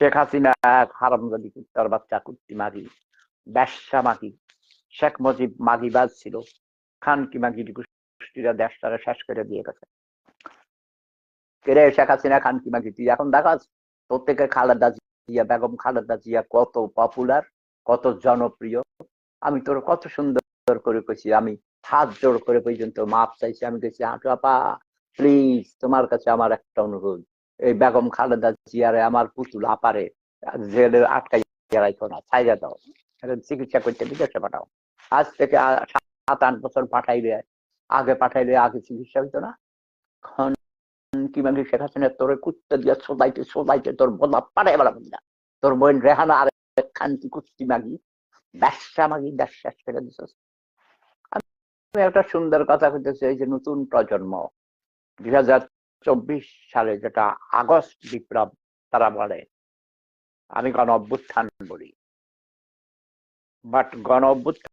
শেখ হাসিনা এক হারামজাদি কুত্তার বাচ্চা, কুত্তি মাগি, ব্যবসা মাগি, শেখ মুজিব মাগিবাজ ছিল। খানকি মাগি গোষ্ঠীরা দেশটারে শেষ করে দিয়ে গেছে। কেরে শেখ হাসিনা খানকি মাগি? তুই এখন তোর থেকে খালেদা জিয়া, বেগম খালেদা জিয়া কত পপুলার কত জনপ্রিয়। আমি তোর কত সুন্দর করে কইছি, আমি হাত জোড় করে পর্যন্ত মাপ চাইছি। আমি গেছি হাঁটু আপা প্লিজ তোমার কাছে আমার একটা অনুরোধ। এই বেগম খালেদা জিয়ারে আমার পুতুল আপারে জেলে আটকাই রাখো না দাও। চিকিৎসা করতে বিদেশে পাঠাও। আজ থেকে সাত আট বছর পাঠাইলে, আগে পাঠাইলে আগে চিকিৎসা হইতো না। এখন কি মানে শেখ হাসিনা, তোর কুত্তে দিয়ে সোদাইতে সোদাইতে তোর বোলা পাড়ে বেড়া বন্ধা তোর বোন রেহানা আর খানকি কুস্তি মাগি, ব্যবসা মাগি, ব্যবসা ফেলে আমি একটা সুন্দর কথা বলতেছি এই যে নতুন প্রজন্ম, দুই হাজার চব্বিশ সালে যেটা আগস্ট বিপ্লব তারা বলে আমি গণ অভ্যুত্থান বলি বাট গণ অভ্যুত্থান